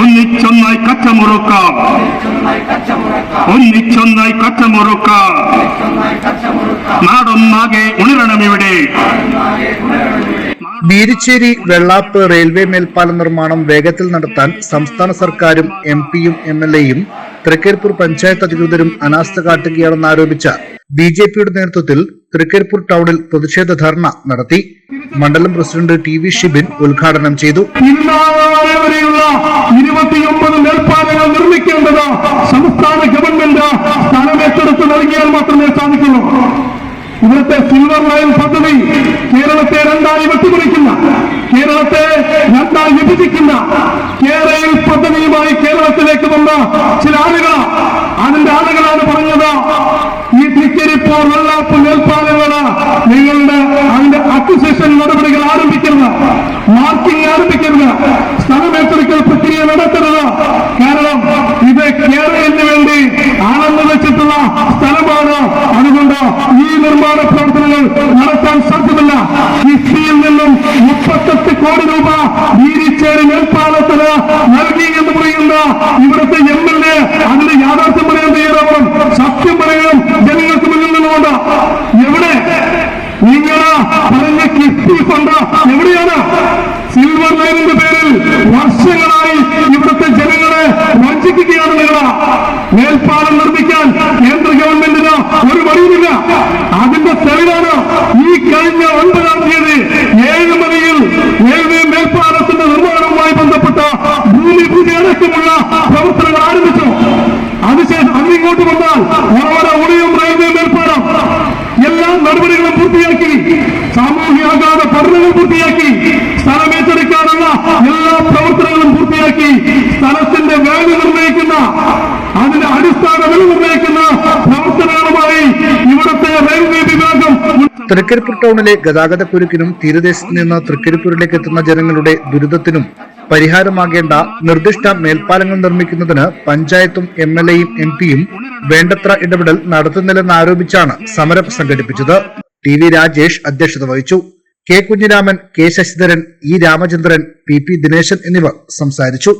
ഒന്നിച്ചൊന്നായി കച്ചമുറുക്കാം. ഒന്നിച്ചൊന്നായി കച്ചമുറുക്കാം. നാടൊന്നാകെ ഉണരണം ഇവിടെ. ബീരിച്ചേരി വെള്ളാപ്പ് റെയിൽവേ മേൽപ്പാല നിർമ്മാണം വേഗത്തിൽ നടത്താൻ സംസ്ഥാന സർക്കാരും എം പിയും എം എൽ എയും തൃക്കരിപ്പൂർ പഞ്ചായത്ത് അധികൃതരും അനാസ്ഥ കാട്ടുകയാണെന്ന് ആരോപിച്ച ബി ജെ പിയുടെ നേതൃത്വത്തിൽ തൃക്കരിപ്പൂർ ടൗണിൽ പ്രതിഷേധ ധർണ നടത്തി. മണ്ഡലം പ്രസിഡന്റ് ടി വി ഷിബിൻ ഉദ്ഘാടനം ചെയ്തു. സംസ്ഥാന ഗവൺമെന്റ് സ്ഥലമേറ്റെടുത്ത് നൽകിയാൽ മാത്രമേ സാധിക്കുള്ളൂ. ഇവിടുത്തെ സിൽവർ ലൈൻ പദ്ധതി കേരളത്തെ രണ്ടായി വെട്ടിമുറിക്കുന്ന കേരളത്തെ രണ്ടായി വിഭജിക്കുന്ന കേരളയിൽ പദ്ധതിയുമായി കേരളത്തിലേക്ക് വന്ന ചില ആളുകൾ അതിന്റെ ആളുകളാണ് പറഞ്ഞത് ഈ തിക്കരിപ്പൂർ വെള്ളാപ്പ് മേൽപ്പാലങ്ങൾ നിങ്ങളുടെ അതിന്റെ അക്വിസേഷൻ നടപടികൾ ആരംഭിക്കരുത്. മാർക്കിംഗ് ആരംഭിക്കരുത്. സ്ഥലമേറ്റെടുക്കൽ പ്രക്രിയ നടത്തരുത്. കാരണം ഇത് കേരളത്തിന് വേണ്ടി ആണെന്ന് വെച്ചിട്ടുള്ള സ്ഥലമാണ്. അതുകൊണ്ട് ഈ നിർമ്മാണ പ്രവർത്തനങ്ങൾ നടത്താൻ സാധ്യമല്ല. കിഫ്ബിയിൽ നിന്നും മുപ്പത്തെട്ട് കോടി രൂപ കിഫ്ബി ഫണ്ട് എവിടെയാണ് സിൽവർ ലൈനിന്റെ പേരിൽ വർഷങ്ങളായി ഇവിടുത്തെ ജനങ്ങളെ വഞ്ചിക്കുകയാണ് നിങ്ങൾ മേൽപ്പാലം പഠനങ്ങൾ പൂർത്തിയാക്കി സ്ഥലമേറ്റെടുക്കാനുള്ള എല്ലാ പ്രവർത്തനങ്ങളും പൂർത്തിയാക്കി സ്ഥലത്തിന്റെ വാല്യൂ നിർണയിക്കുന്ന അതിന്റെ അടിസ്ഥാന വില നിർണയിക്കുന്ന പ്രവർത്തനങ്ങളുമായി ഇവിടുത്തെ റെയിൽവേ വിഭാഗം തൃക്കരിപ്പൂർ ടൗണിലെ ഗതാഗതക്കുരുക്കിനും തീരദേശത്ത് നിന്ന് തൃക്കരിപ്പൂരിലേക്ക് എത്തുന്ന ജനങ്ങളുടെ ദുരിതത്തിനും പരിഹാരമാകേണ്ട നിർദ്ദിഷ്ട മേൽപ്പാലങ്ങൾ നിർമ്മിക്കുന്നതിന് പഞ്ചായത്തും എം എൽ എയും എം പിയും വേണ്ടത്ര ഇടപെടൽ നടത്തുന്നില്ലെന്ന് ആരോപിച്ചാണ് സമരം സംഘടിപ്പിച്ചത്. ടി വി രാജേഷ് അധ്യക്ഷത വഹിച്ചു. K Kunhiraman K Sasidharan E Ramachandran P P Dineshan എന്നിവർ സംസാരിച്ചു.